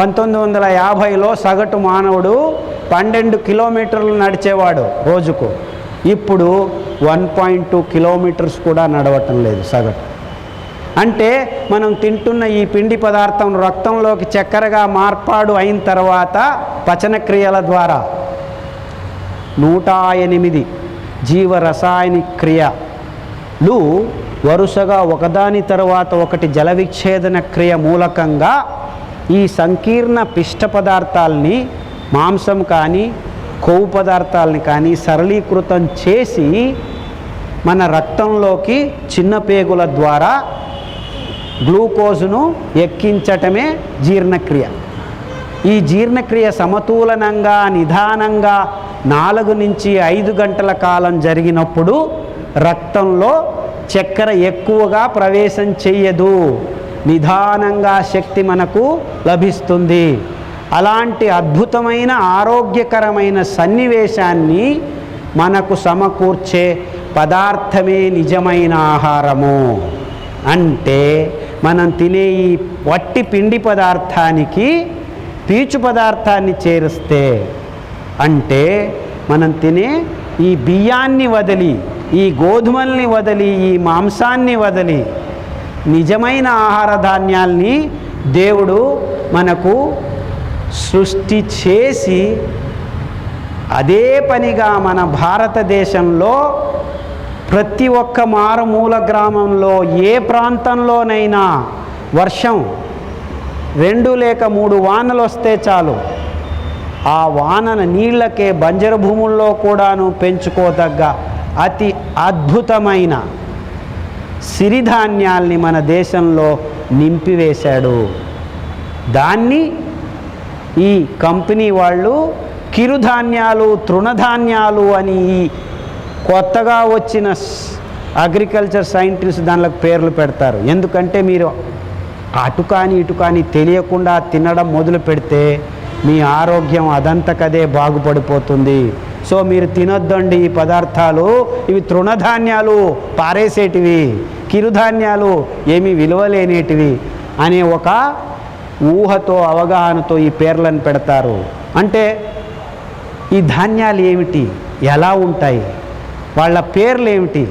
పంతొమ్మిది వందల యాభైలో సగటు మానవుడు పన్నెండు కిలోమీటర్లు నడిచేవాడు రోజుకు. ఇప్పుడు వన్ పాయింట్ టూ కిలోమీటర్స్ కూడా నడవటం లేదు సగటు. అంటే మనం తింటున్న ఈ పిండి పదార్థం రక్తంలోకి చక్కెరగా మార్పాడు అయిన తర్వాత పచనక్రియల ద్వారా. నూట ఎనిమిది జీవ రసాయనిక క్రియలు వరుసగా ఒకదాని తర్వాత ఒకటి జల విచ్ఛేదన క్రియ మూలకంగా ఈ సంకీర్ణ పిష్ట పదార్థాలని మాంసం కానీ కొవ్వు పదార్థాలని కానీ సరళీకృతం చేసి మన రక్తంలోకి చిన్న పేగుల ద్వారా గ్లూకోజును ఎక్కించటమే జీర్ణక్రియ. ఈ జీర్ణక్రియ సమతూలనంగా నిదానంగా నాలుగు నుంచి ఐదు గంటల కాలం జరిగినప్పుడు రక్తంలో చక్కెర ఎక్కువగా ప్రవేశం చెయ్యదు. నిదానంగా శక్తి మనకు లభిస్తుంది. అలాంటి అద్భుతమైన ఆరోగ్యకరమైన సన్నివేశాన్ని మనకు సమకూర్చే పదార్థమే నిజమైన ఆహారము. అంటే మనం తినే ఈ వట్టి పిండి పదార్థానికి పీచు పదార్థాన్ని చేరిస్తే అంటే మనం తినే ఈ బియ్యాన్ని వదిలి ఈ గోధుమల్ని వదిలి ఈ మాంసాన్ని వదిలి నిజమైన ఆహార ధాన్యాల్ని దేవుడు మనకు సృష్టి చేసి అదే పనిగా మన భారతదేశంలో ప్రతి ఒక్క మారుమూల గ్రామంలో ఏ ప్రాంతంలోనైనా వర్షం రెండు లేక మూడు వానలు వస్తే చాలు. ఆ వానన నీళ్ళకే బంజరు భూముల్లో కూడాను పెంచుకోదగ్గ అతి అద్భుతమైన సిరిధాన్యాల్ని మన దేశంలో నింపివేశాడు. దాన్ని ఈ కంపెనీ వాళ్ళు కిరుధాన్యాలు తృణధాన్యాలు అని ఈ కొత్తగా వచ్చిన అగ్రికల్చర్ సైంటిస్ట్ దానిలకు పేర్లు పెడతారు. ఎందుకంటే మీరు అటు కానీ ఇటు కానీ తెలియకుండా తినడం మొదలు పెడితే మీ ఆరోగ్యం అదంతకదే బాగుపడిపోతుంది. సో మీరు తినొద్దండి ఈ పదార్థాలు. ఇవి తృణధాన్యాలు పారేసేటివి. కిరుధాన్యాలు ఏమీ విలువలేనేటివి అనే ఒక ఊహతో అవగాహనతో ఈ పేర్లను పెడతారు. అంటే ఈ ధాన్యాలు ఏమిటి? ఎలా ఉంటాయి? వాళ్ళ పేర్లు ఏమిటి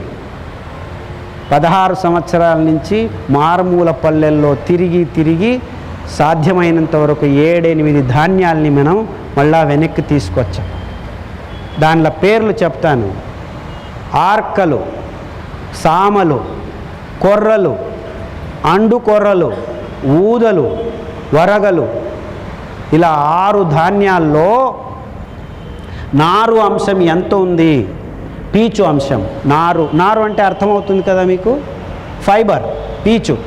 పదహారు సంవత్సరాల నుంచి మారుమూల పల్లెల్లో తిరిగి తిరిగి సాధ్యమైనంత వరకు ఏడెనిమిది ధాన్యాల్ని మనం మళ్ళా వెనక్కి తీసుకొచ్చాం. దానిలో పేర్లు చెప్తాను. ఆర్కలు సామలు కొర్రలు అండు కొర్రలు ఊదలు వరగలు. ఇలా ఆరు ధాన్యాల్లో నారు అంశం ఎంత ఉంది? పీచు అంశం. నారు నారు అంటే అర్థమవుతుంది కదా మీకు? ఫైబర్ పీచు.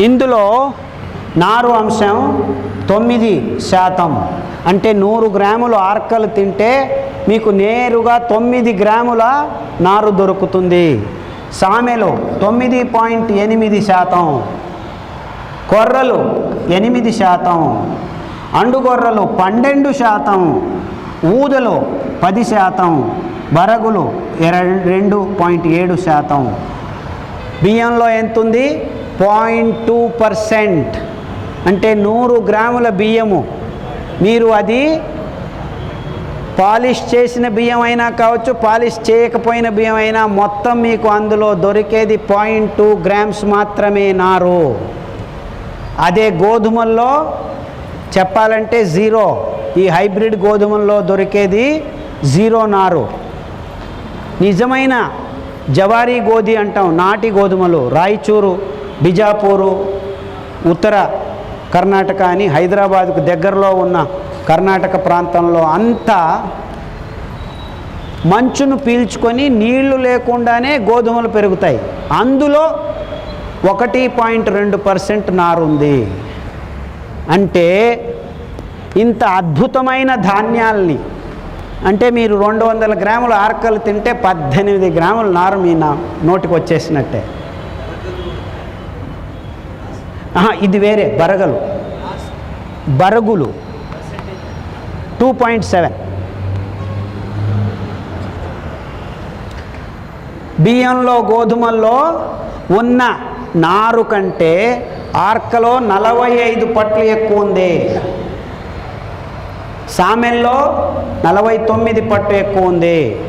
ఇందులో నారు అంశం తొమ్మిది శాతం. అంటే నూరు గ్రాములు ఆర్కలు తింటే మీకు నేరుగా తొమ్మిది గ్రాముల నారు దొరుకుతుంది. సామెలో తొమ్మిది పాయింట్ ఎనిమిది శాతం. కొర్రలు ఎనిమిది శాతం. అండుగొర్రలు పన్నెండు శాతం. ఊదలు పది శాతం. బరగులు ఇర రెండు పాయింట్ ఏడు శాతం. బియ్యంలో ఎంత ఉంది పాయింట్ టూ పర్సెంట్. అంటే నూరు గ్రాముల బియ్యము. మీరు అది పాలిష్ చేసిన బియ్యం అయినా కావచ్చు పాలిష్ చేయకపోయిన బియ్యం అయినా మొత్తం మీకు అందులో దొరికేది పాయింట్ టూ గ్రామ్స్ మాత్రమే నారు. అదే గోధుమల్లో చెప్పాలంటే జీరో. ఈ హైబ్రిడ్ గోధుమల్లో దొరికేది జీరో నారు. నిజమైన జవారీ గోధి అంటాం నాటి గోధుమలు రాయచూరు. బిజాపూరు ఉత్తర కర్ణాటక అని హైదరాబాద్కు దగ్గరలో ఉన్న కర్ణాటక ప్రాంతంలో అంతా మంచును పీల్చుకొని నీళ్ళు లేకుండానే గోధుమలు పెరుగుతాయి. అందులో ఒకటి పాయింట్ రెండు పర్సెంట్ నారుంది అంటే ఇంత అద్భుతమైన ధాన్యాల్ని అంటే మీరు రెండు వందల గ్రాముల ఆర్కలు తింటే పద్దెనిమిది గ్రాముల నారు మీ నా నోటికి వచ్చేసినట్టే ఇది వేరే బరగలు. బరగులు. టూ పాయింట్ సెవెన్ బియ్యంలో గోధుమల్లో ఉన్న నారు కంటే ఆర్కలో నలభై ఐదు పట్లు ఎక్కువ ఉంది. సామెల్లో నలభై తొమ్మిది పట్లు ఎక్కువ ఉంది.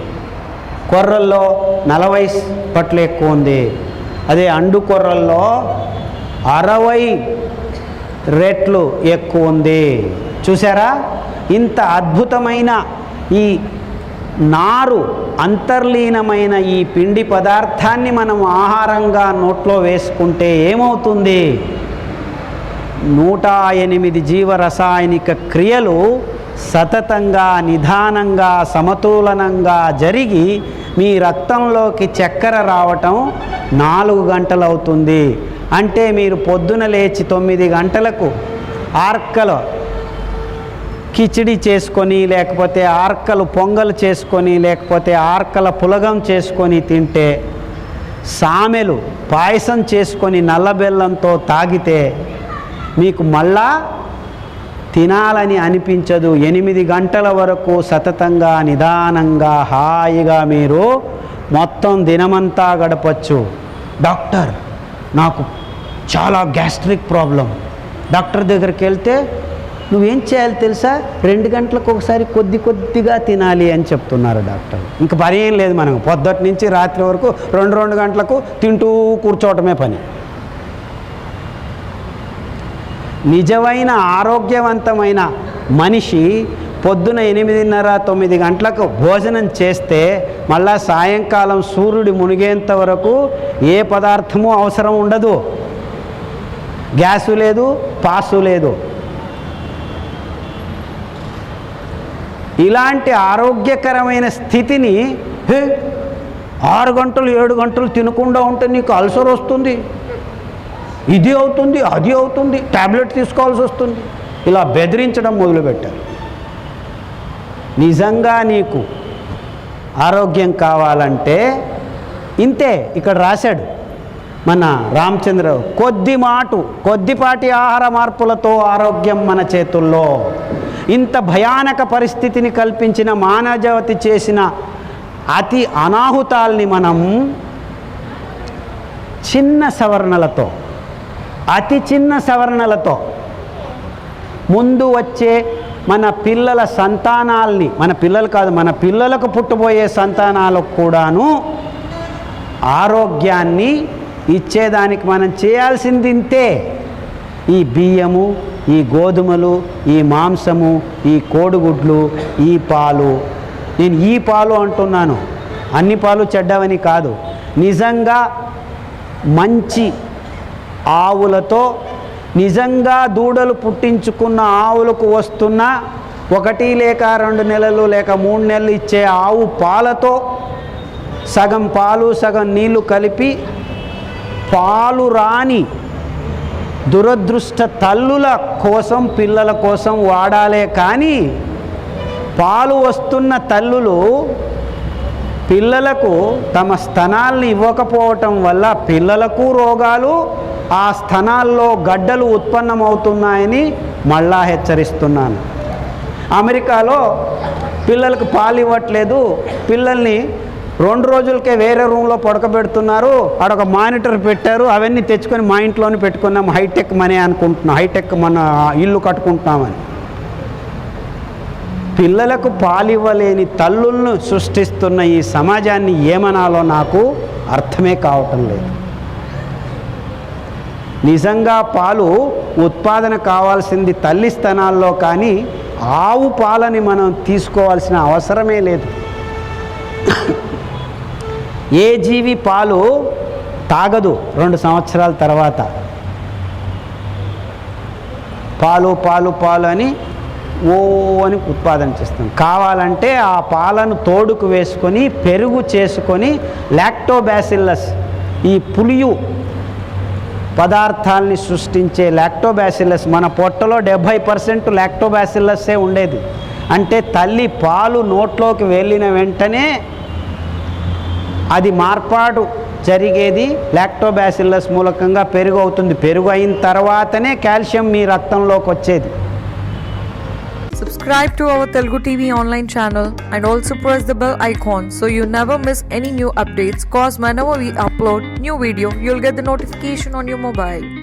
కొర్రల్లో నలభై పట్లు ఎక్కువ ఉంది. అదే అండు కొర్రల్లో అరవై రెట్లు ఎక్కువ ఉంది. చూసారా ఇంత అద్భుతమైన ఈ నారు అంతర్లీనమైన ఈ పిండి పదార్థాన్ని మనం ఆహారంగా నోట్లో వేసుకుంటే ఏమవుతుంది? నూట ఎనిమిది జీవరసాయనిక క్రియలు సతతంగా నిదానంగా సమతులనంగా జరిగి మీ రక్తంలోకి చక్కెర రావటం నాలుగు గంటలవుతుంది. అంటే మీరు పొద్దున లేచి తొమ్మిది గంటలకు ఆర్కలో కిచిడి చేసుకొని లేకపోతే ఆర్కలు పొంగలు చేసుకొని లేకపోతే ఆర్కల పులగం చేసుకొని తింటే సామెలు పాయసం చేసుకొని నల్లబెల్లంతో తాగితే మీకు మళ్ళా తినాలని అనిపించదు. ఎనిమిది గంటల వరకు సతతంగా నిదానంగా హాయిగా మీరు మొత్తం దినమంతా గడపచ్చు. డాక్టర్ నాకు చాలా గ్యాస్ట్రిక్ ప్రాబ్లం. డాక్టర్ దగ్గరికి వెళ్తే నువ్వేం చేయాలి తెలుసా? రెండు గంటలకు ఒకసారి కొద్ది కొద్దిగా తినాలి అని చెప్తున్నారు డాక్టర్. ఇంకా పని ఏం లేదు మనం పొద్దుటి నుంచి రాత్రి వరకు రెండు రెండు గంటలకు తింటూ కూర్చోవటమే పని. నిజమైన ఆరోగ్యవంతమైన మనిషి పొద్దున ఎనిమిదిన్నర తొమ్మిది గంటలకు భోజనం చేస్తే మళ్ళా సాయంకాలం సూర్యుడు మునిగేంత వరకు ఏ పదార్థము అవసరం ఉండదు. గ్యాసు లేదు పాసు లేదు. ఇలాంటి ఆరోగ్యకరమైన స్థితిని ఆరు గంటలు ఏడు గంటలు తినకుండా ఉంటే నీకు అల్సర్ వస్తుంది. ఇది అవుతుంది అది అవుతుంది ట్యాబ్లెట్ తీసుకోవాల్సి వస్తుంది. ఇలా బెదిరించడం మొదలుపెట్టారు. నిజంగా నీకు ఆరోగ్యం కావాలంటే ఇంతే ఇక్కడ రాశాడు. మన రామచంద్ర కొద్ది మాటు కొద్దిపాటి ఆహార మార్పులతో ఆరోగ్యం మన చేతుల్లో. ఇంత భయానక పరిస్థితిని కల్పించిన మానవజాతి చేసిన అతి అనాహుతాల్ని మనం చిన్న సవరణలతో అతి చిన్న సవరణలతో ముందు వచ్చే మన పిల్లల సంతానాల్ని మన పిల్లలు కాదు మన పిల్లలకు పుట్టబోయే సంతానాలకు కూడాను ఆరోగ్యాన్ని ఇచ్చేదానికి మనం చేయాల్సింది ఇంతే. ఈ బియ్యము ఈ గోధుమలు ఈ మాంసము ఈ కోడిగుడ్లు ఈ పాలు. నేను ఈ పాలు అంటున్నాను. అన్ని పాలు చెడ్డవని కాదు. నిజంగా మంచి ఆవులతో నిజంగా దూడలు పుట్టించుకున్న ఆవులకు వస్తున్న ఒకటి లేక రెండు నెలలు లేక మూడు నెలలు ఇచ్చే ఆవు పాలతో సగం పాలు సగం నీళ్ళు కలిపి పాలు రాని దురదృష్ట తల్లుల కోసం పిల్లల కోసం వాడాలే కానీ పాలు వస్తున్న తల్లులు పిల్లలకు తమ స్తనాల్ని ఇవ్వకపోవటం వల్ల పిల్లలకు రోగాలు ఆ స్థనాల్లో గడ్డలు ఉత్పన్నమవుతున్నాయని మళ్ళా హెచ్చరిస్తున్నాను. అమెరికాలో పిల్లలకు పాలు ఇవ్వట్లేదు పిల్లల్ని రెండు రోజులకే వేరే రూమ్లో పడకబెడుతున్నారు. ఆడొక మానిటర్ పెట్టారు. అవన్నీ తెచ్చుకొని మా ఇంట్లోనే పెట్టుకున్నాం. హైటెక్ మనీ అనుకుంటున్నాం. హైటెక్ మన ఇల్లు కట్టుకుంటున్నామని. పిల్లలకు పాలివ్వలేని తల్లులను సృష్టిస్తున్న ఈ సమాజాన్ని ఏమనాలో నాకు అర్థమే కావటం లేదు. నిజంగా పాలు ఉత్పాదన కావాల్సింది తల్లి స్థనాల్లో కానీ ఆవు పాలని మనం తీసుకోవాల్సిన అవసరమే లేదు. ఏ జీవి పాలు తాగదు రెండు సంవత్సరాల తర్వాత? పాలు పాలు పాలు అని ఓ అని ఉత్పాదన చేస్తాం కావాలంటే ఆ పాలను తోడుకు వేసుకొని పెరుగు చేసుకొని లాక్టోబాసిల్లస్ ఈ పులియు పదార్థాల్ని సృష్టించే లాక్టోబాసిల్లస్ మన పొట్టలో డెబ్భై పర్సెంట్ లాక్టోబాసిల్లస్సే ఉండేది. అంటే తల్లి పాలు నోట్లోకి వెళ్ళిన వెంటనే అది మార్పాటు జరిగేది లాక్టోబాసిల్లస్ మూలకంగా పెరుగు అవుతుంది పెరుగు అయిన తర్వాతనే కాల్షియం మీ రక్తంలోకి వచ్చేది Subscribe to our Telugu TV online channel and also press the bell icon so you never miss any new updates. Cause whenever we upload new video, you'll get the notification on your mobile.